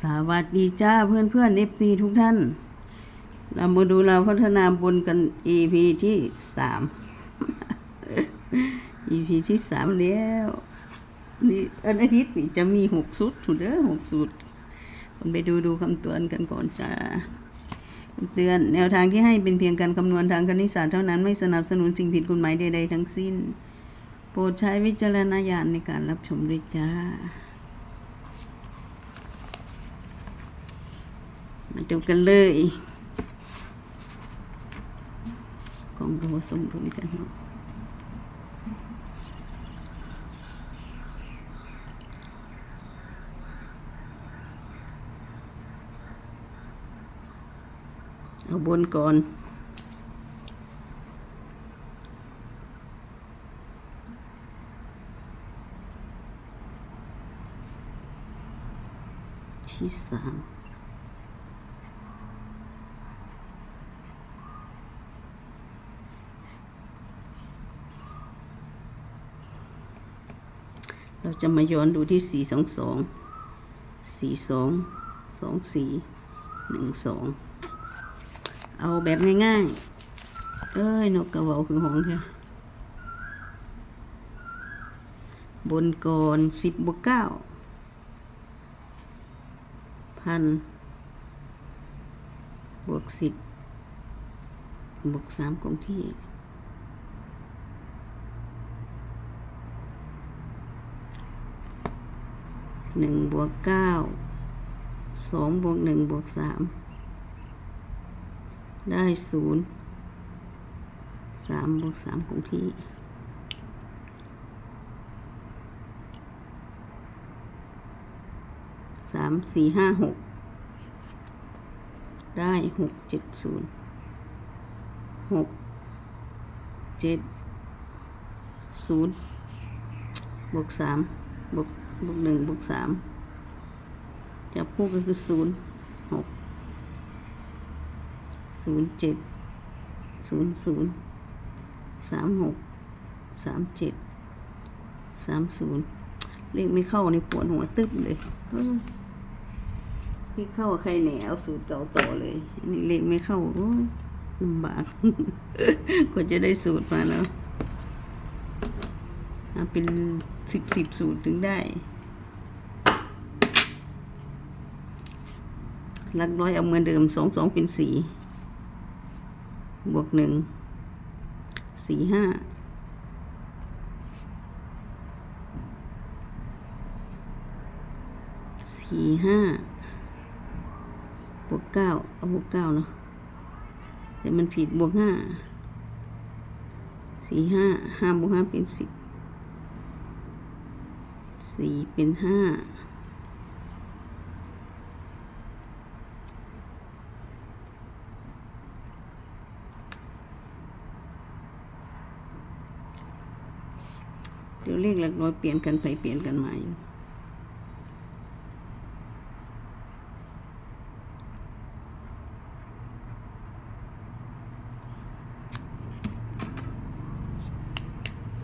สวัสดีจ้าเพื่อนเพื่อนเอฟซีทุกท่าน เรามาดูเราพัฒนาบนกัน EP ที่สาม EP ที่สามแล้วนี่อันอาทิตย์นี่จะมีหกสุดถูกเด้อหกสุดคนไปดูดูคำเตือนกันก่อนจ้าเตือนแนวทางที่ให้เป็นเพียงการคำนวณทางคณิตศาสตร์เท่านั้นไม่สนับสนุนสิ่งผิดกฎหมายใดๆทั้งสิ้น โปรดใช้วิจารณญาณในการรับชมด้วยจ้า มาดูกันเลยกองก็ผสมดุลกันเนาะเอาบนก่อนที่สาม เราจะมาย้อนดูที่สี่สองสองสี่สองสองสี่หนึ่งสองเอาแบบง่ายๆ เอ้ยนกกระเวาคือของเธอบนก่อนสิบบวกเก้าพันบวกสิบบวกสามคงที่ หนึ่งบวกเก้าสองบวกหนึ่งบวกสามได้ศูนย์สามบวกสามคงที่สามสี่ห้าหกได้หกเจ็ดศูนย์หกเจ็ดศูนย์บวกสามบวกบวกหนึ่งบวกสามจับคู่ก็คือศูนย์หกศูนย์เจ็ดศูนย์ศูนย์สามหกสามเจ็ดสามศูนย์เลขไม่เข้าในปวดหัวตึ๊บเลยพี่เข้าใครแหนเอาสูตรเก่าต่อเลยอันนี้เลขไม่เข้าโอ้ยลำบากกว่าจะได้สูตรมาแล้วอะเป็น สิบสิบสูตรถึงได้หลักร้อยเอาเหมือนเดิมสองสองเป็นสี่บวกหนึ่งสี่ห้าสี่ห้าบวกเก้าเอาบวกเก้าเนาะแต่มันผิดบวกห้าสี่ห้าห้าบวกห้าเป็นสิบ สี่เป็นห้าเดี๋ยวเลขหลักร้อยเปลี่ยนกันไปเปลี่ยนกันมาอยู่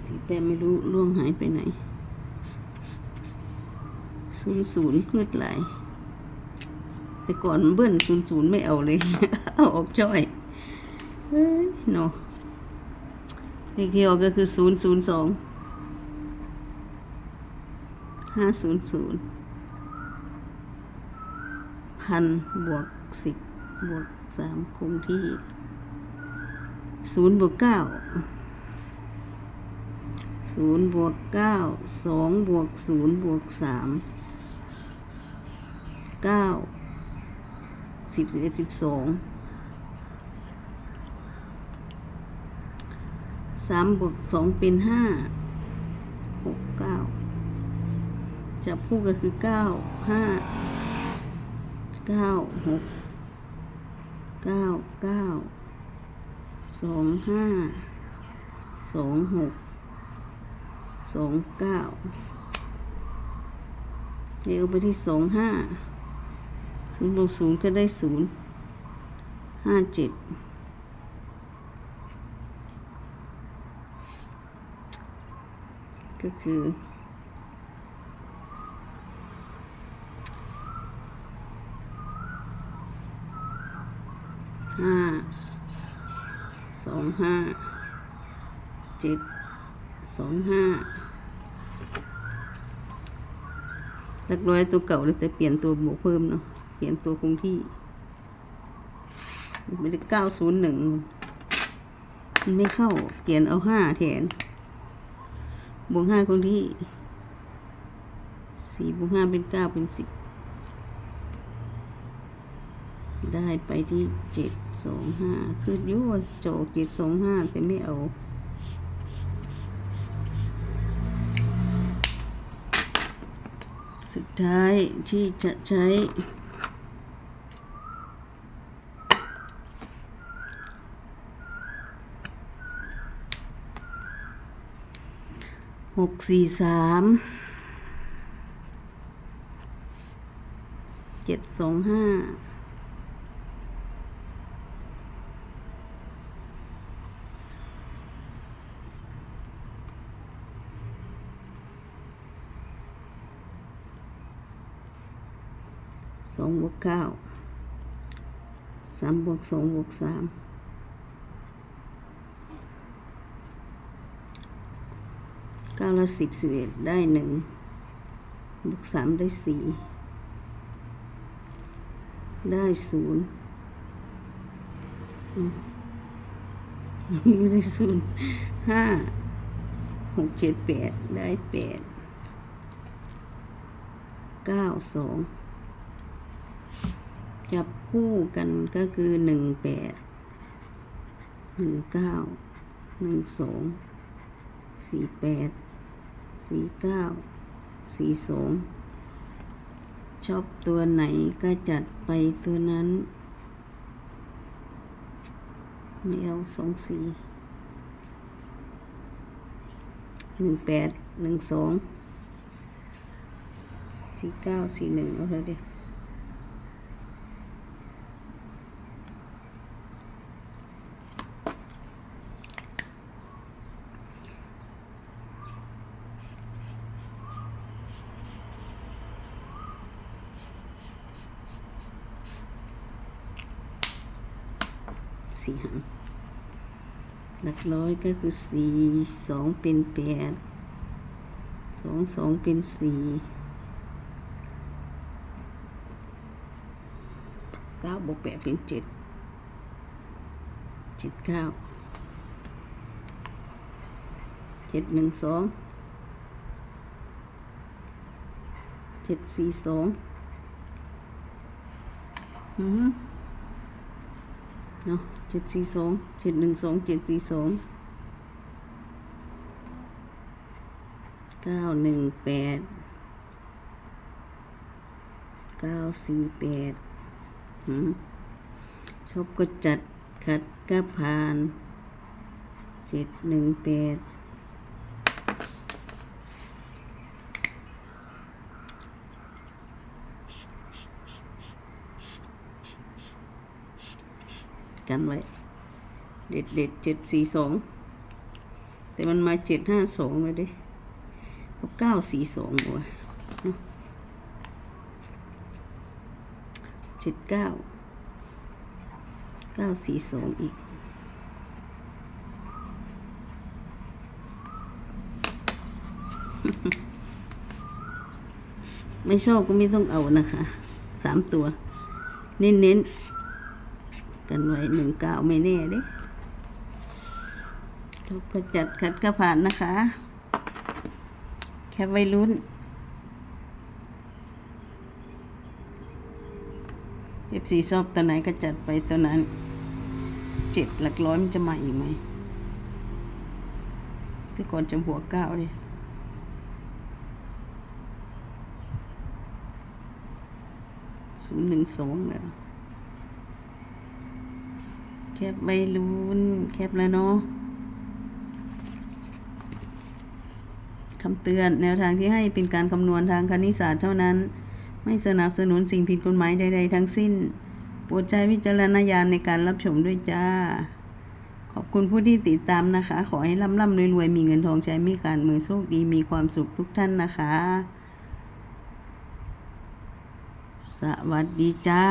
สีแต่ไม่รู้ล่วงหายไปไหน ศูนย์ศูนย์เงืดไหลแต่ก่อนเบิ้ลศูนย์ศูนย์ไม่เอาเลย เอาออกจ้อยเฮ้ยเนาะเลขที่ออกก็คือศูนย์ศูนย์สองห้าศูนย์ศูนย์พันบวกสิบบวกสามคงที่ศูนย์บวกเก้าศูนย์บวกเก้าสองบวกศูนย์บวกสาม เก้าสิบสิบเอ็ดสิบสองสามบวกสองเป็นห้าหกเก้าจับคู่ก็คือเก้าห้าเก้าหกเก้าเก้าสองห้าสองหกสองเก้าเร็วไปที่สองห้า ศูนย์บวกศูนย์ก็ได้ศูนย์ห้าเจ็ดก็คือห้าสองห้าเจ็ดสองห้าหลักร้อยตัวเก่าเลยแต่เปลี่ยนตัวบวกเพิ่มเนาะ เขียนตัวคงที่ไม่ได้เก้าศูนย์หนึ่งมันไม่เข้าเปลี่ยนเอาห้าแทน บวกห้าคงที่สี่บวกห้าเป็นเก้าเป็นสิบได้ไปที่เจ็ดสองห้าคือยุ่วโจกเจ็ดสองห้าแต่ไม่เอาสุดท้ายที่จะใช้ หกสี่สามเจ็ดสองห้าสองบวกเก้าสามบวกสองบวกสาม ก้าละสิบสิบเอ็ดได้หนึ่งบวกสามได้สี่ได้ศูนย์มนี่ได้ศูนย์ห้าหกเจ็ดแปดได้แปดเก้าสองจับคู่กันก็คือหนึ่งแปดหนึ่งเก้าหนึ่งสอง สี่แปดสี่เก้าสี่สองชอบตัวไหนก็จัดไปตัวนั้นไม่เอาสองสี่หนึ่งแปดหนึ่งสองสี่เก้าสี่หนึ่งเอาเลยดิ สี่หางหลักร้อยก็คือสี่สองเป็นแปดสองสองเป็นสี่เก้าบวกแปดเป็นเจ็ดเจ็ดเก้าเจ็ดหนึ่งสองเจ็ดสี่สองอืม เนาะเจ็ดสี่สองเจ็ดหนึ่งสองเจ็ดสี่สองเก้าหนึ่งแปดเก้าสี่แปดหืมชอบก็จัดขัดก็ผ่านเจ็ดหนึ่งแปด กันไว้ เด็ดเด็ดเจ็ดสี่สองแต่มันมาเจ็ดห้าสองเลยดิเอาเก้าสี่สองวะเนาะเจ็ดเก้าเก้าสี่สองอีกไม่ชอบก็ไม่ต้องเอานะคะ สามตัว เน้นเน้นๆ กันไว้หนึ่งเก้าไม่แน่เด้ทุกประจัดคัดก็ผ่านนะคะ แค่ไว้ลุ้นเอฟซีชอบตัวไหนก็จัดไปตัวนั้น เจ็ดหลักร้อยมันจะมาอีกไหมที่ก่อนจะหัวเก้าดิศูนย์หนึ่งสองเนี่ย คบไม่ลุ้นแคบแล้วเนาะคำเตือนแนวทางที่ให้เป็นการคำนวณทางคณิตศาสตร์เท่านั้น ไม่สนับสนุนสิ่งผิดกฎหมายใด ๆ ทั้งสิ้น โปรดใช้วิจารณญาณในการรับชมด้วยจ้า ขอบคุณผู้ที่ติดตามนะคะ ขอให้ร่ำร่ำรวยๆ มีเงินทองใช้ไม่การมือโชคดีมีความสุขทุกท่านนะคะ สวัสดีจ้า